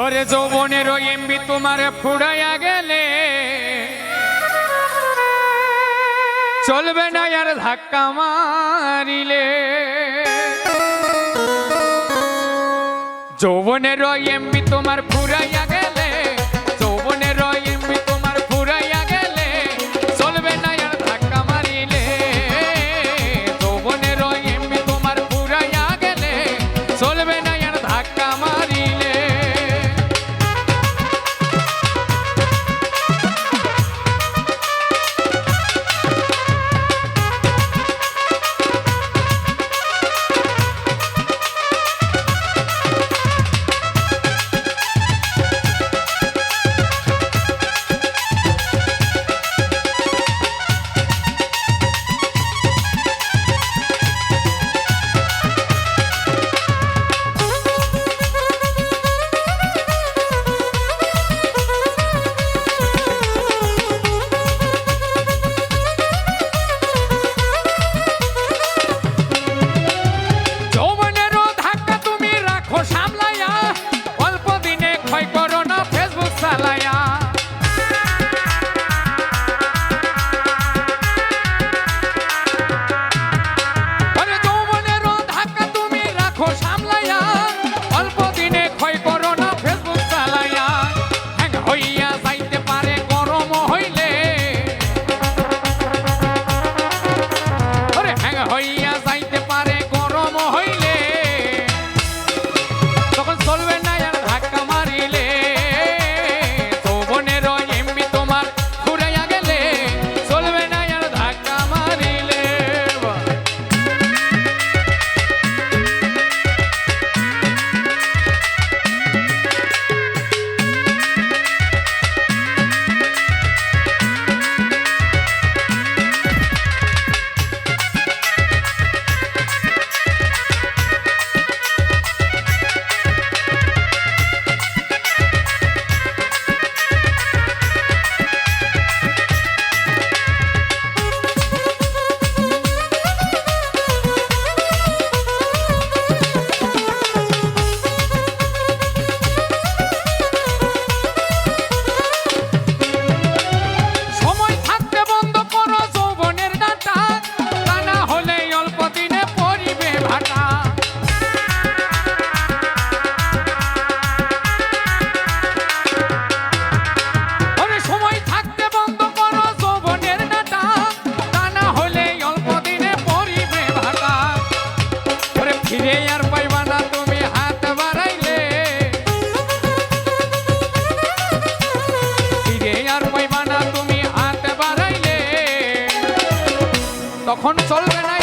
ওরে যৌবনের ওই এমবি তোমার ফুড়াইয়া গেলে। চলবে না আর ধাক্কা মারিলে। যৌবনের ওই এমবি তোমার ফুড়াই তখন চলবে না।